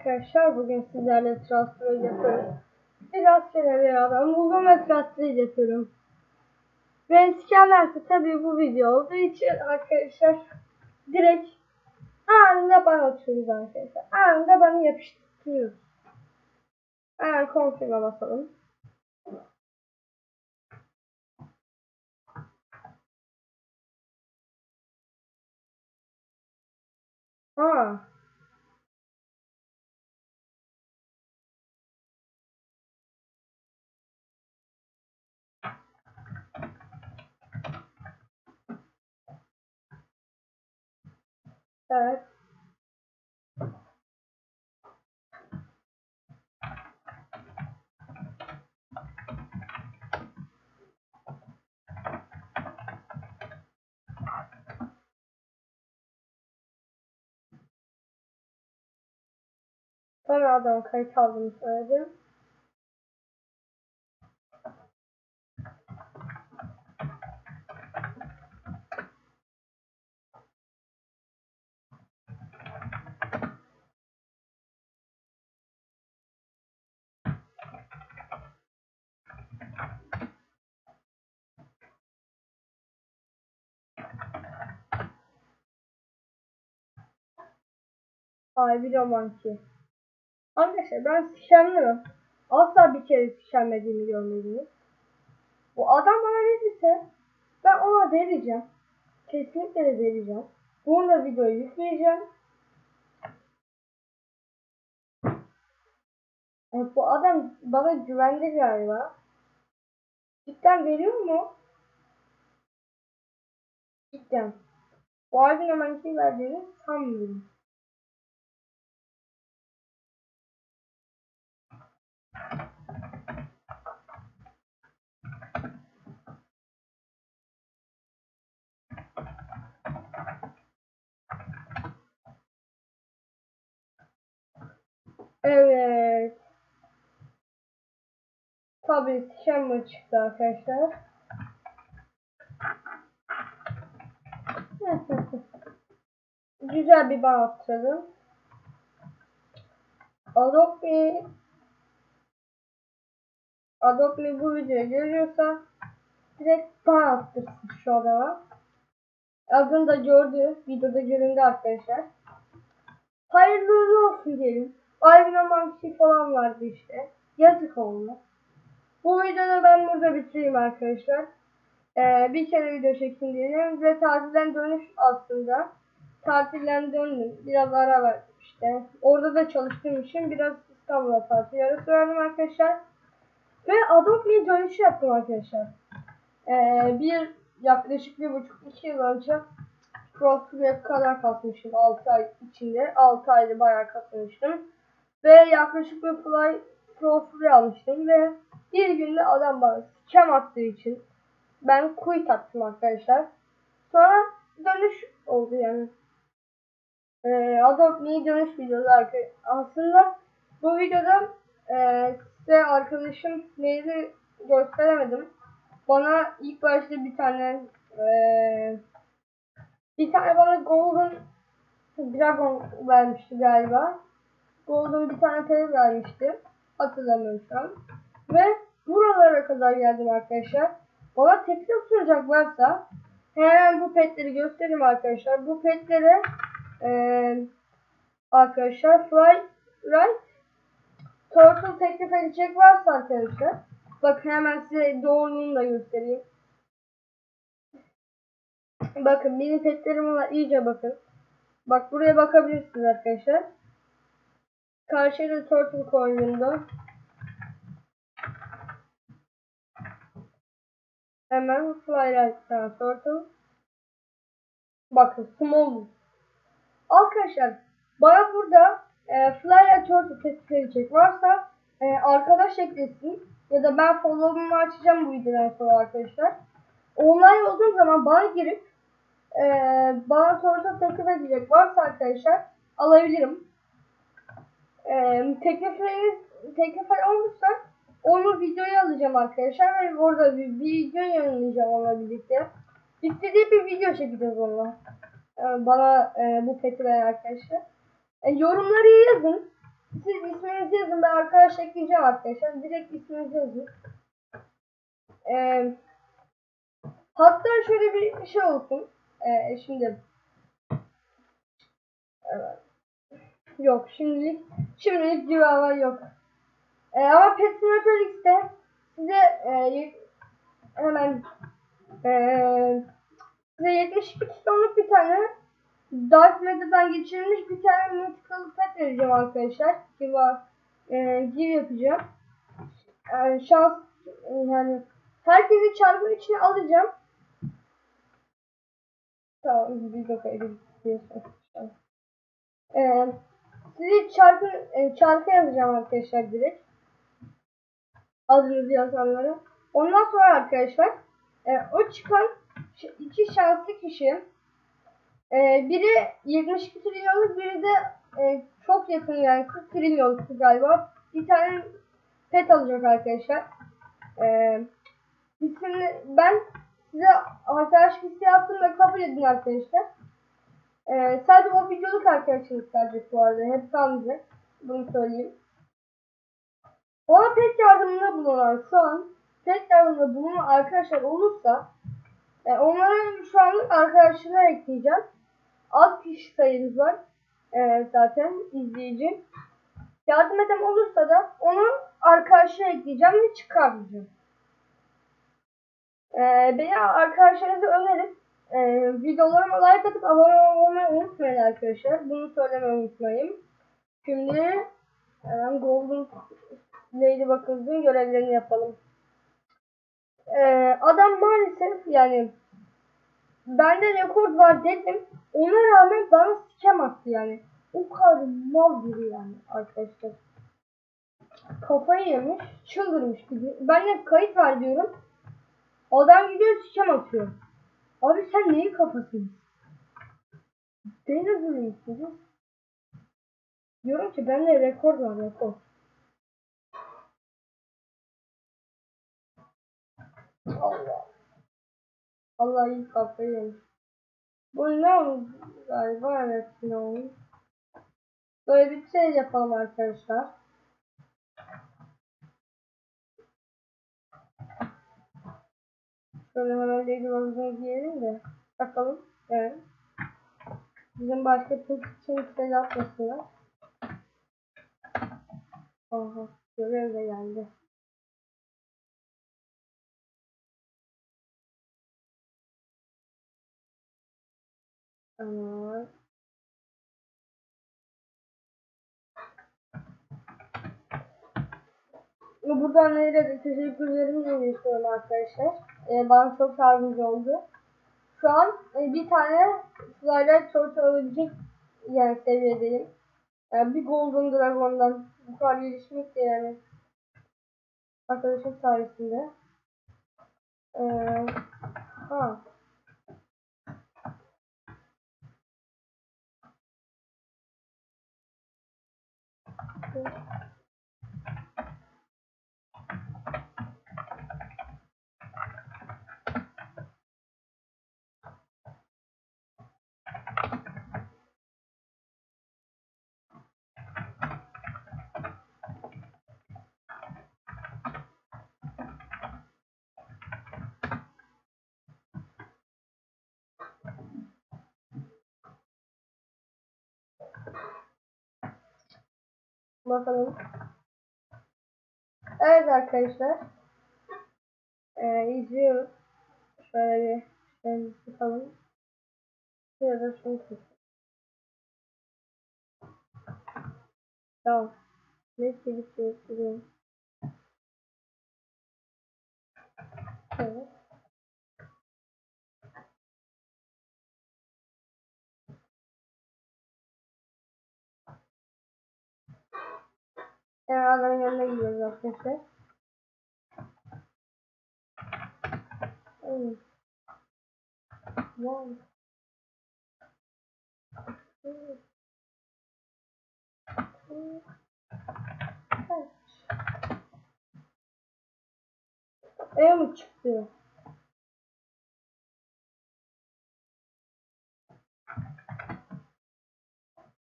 arkadaşlar bugün sizlerle transfer yapıyorum. Biraz kere bir adam buldum ve transfer yapıyorum. Ve iskemlerse tabii bu video olduğu için arkadaşlar direkt anında bana atıyoruz arkadaşlar. Anında bana yapıştırıyoruz. Hemen confirm'e basalım. Ha. Evet. Sonra adam kayıt aldığını söyledim. Ay roman ki. Arkadaşlar ben sıçanmıyorum. Asla bir kere sıçanmadığımı görmediniz. Bu adam bana ne dese ben ona vereceğim. Kesinlikle de vereceğim. Bunu da videoyu yükleyeceğim. Yani bu adam bana güvendi galiba. Cidden veriyor mu? Cidden. Bu albüm hemen kim verdiğini sanmıyorum. Evet. Tabii Shenmue çıktı arkadaşlar. Güzel bir bağ attırdım. Adobe Adobe bu videoyu görüyorsa direkt bağ attırsın şu adama. Adını da gördü. Videoda göründü arkadaşlar. Hayırlı olsun diyelim. Ayrılaman bir şey falan vardı işte. Yazık oldu. Bu videoyu ben burada bitireyim arkadaşlar. Ee, bir kere video çektim diyelim ve tatilden dönüş aslında. Tatilden döndüm. Biraz ara verdim işte. Orada da çalıştığım için biraz İstanbul'a tatil arası verdim arkadaşlar. Ve Adobe'ye dönüş yaptım arkadaşlar. Ee, bir yaklaşık bir buçuk iki yıl önce Crossfit'e kadar kasmıştım 6 ay içinde. 6 ayda bayağı kasmıştım. Ve yaklaşık bir Fly Free almıştım ve bir günde adam bana scam attığı için ben quit attım arkadaşlar. Sonra dönüş oldu yani. Ee, Adobe dönüş videosu arkadaşlar. Aslında bu videoda e, size arkadaşım maili gösteremedim. Bana ilk başta bir tane e, bir tane bana Golden Dragon vermişti galiba. Golden bir tane pet vermişti. An. Ve buralara kadar geldim arkadaşlar. Bana teklif sunacak varsa hemen bu petleri göstereyim arkadaşlar. Bu petleri ee, arkadaşlar Fly Right Turtle teklif edecek varsa arkadaşlar bakın hemen size doğruluğunu da göstereyim. Bakın benim petlerim var iyice bakın. Bak buraya bakabilirsiniz arkadaşlar. Karşıda turtle koyduğunda hemen fly right'tan turtle bakın small arkadaşlar bana burada e, fly tespit edecek varsa e, arkadaş eklesin ya da ben follow'umu açacağım bu videodan sonra arkadaşlar online olduğum zaman bana girip e, bana turtle teklif edecek varsa arkadaşlar alabilirim e, teklifleriniz teklif olursa onu videoya alacağım arkadaşlar ve orada bir, bir video yayınlayacağım onunla birlikte. İstediği bir video çekeceğiz onunla. E, bana e, bu veren arkadaşlar. E, yorumları yazın. yazın ben arkadaş ekleyeceğim arkadaşlar. Direkt isminizi yazın. Ee, hatta şöyle bir şey olsun. Ee, şimdi Evet. Yok şimdilik şimdilik civara yok. Ee, ama Pet X'te size e, hemen e, size 72 tonluk bir tane Dark Matter'dan geçirilmiş bir tane Mythical Pet vereceğim arkadaşlar. Giva e, give yapacağım. E, şans e, yani herkesi çarpı içine alacağım. Tamam bir dakika. Ee, sizi çarpı, e, çarpı yazacağım arkadaşlar direkt. Adınızı yazanlara. Ondan sonra arkadaşlar e, o çıkan iki şanslı kişi e, biri 72 trilyonluk biri de e, çok yakın yani 40 trilyonluk galiba bir tane pet alacak arkadaşlar. E, isimli, ben size arkadaş liste yaptım ve kabul edin arkadaşlar. Ee, sadece o videoluk arkadaşınız gelecek bu arada. Hep kalmayacak. Bunu söyleyeyim. Ona pet yardımında bulunan şu an pet yardımında bulunan arkadaşlar olursa e, onlara şu an arkadaşına ekleyeceğim. Az kişi sayımız var. E, zaten izleyici. Yardım eden olursa da onu arkadaşına ekleyeceğim ve çıkarmayacağım. E, beni arkadaşlarınıza önerin. Ee, videolarıma like atıp abone olmayı unutmayın arkadaşlar. Bunu söylemeyi unutmayın. Şimdi hemen Golden Ladybug'ın görevlerini yapalım. Ee, adam maalesef yani bende rekord var dedim. Ona rağmen bana sikem attı yani. O kadar mal biri yani arkadaşlar. Kafayı yemiş, çıldırmış gibi. Ben de kayıt var diyorum. Adam gidiyor sikem atıyor. Abi sen neyi kafasın? Beni vuruyorsunuz. Diyorum ki bende rekor var rekor. Allah. Allah iyi kafayı yemiş. Bu ne oldu? Galiba evet ne oldu? Böyle bir şey yapalım arkadaşlar. Şöyle hemen Ladybug'ı giyelim de bakalım. Evet. Bizim başka Türk için şey yapmasınlar. Oha görev de geldi. Ama Buradan Nehir'e de teşekkürlerimi iletiyorum arkadaşlar. Ee, bana çok yardımcı oldu. Şu an e, bir tane slider short alabilecek yani seviyedeyim. Yani bir Golden Dragon'dan bu kadar gelişmek de yani arkadaşım sayesinde. Ee, ha. Bye. Bakalım. Evet arkadaşlar. Ee, izliyoruz. Şöyle bir şey tutalım. Ya da şunu tut. Tamam. Neyse bitiyor. Gidiyorum. Evet. Adamın yanına gidiyoruz arkadaşlar. Evet. Wow. Evet. Evet. Kaç? Ev mi çıktı?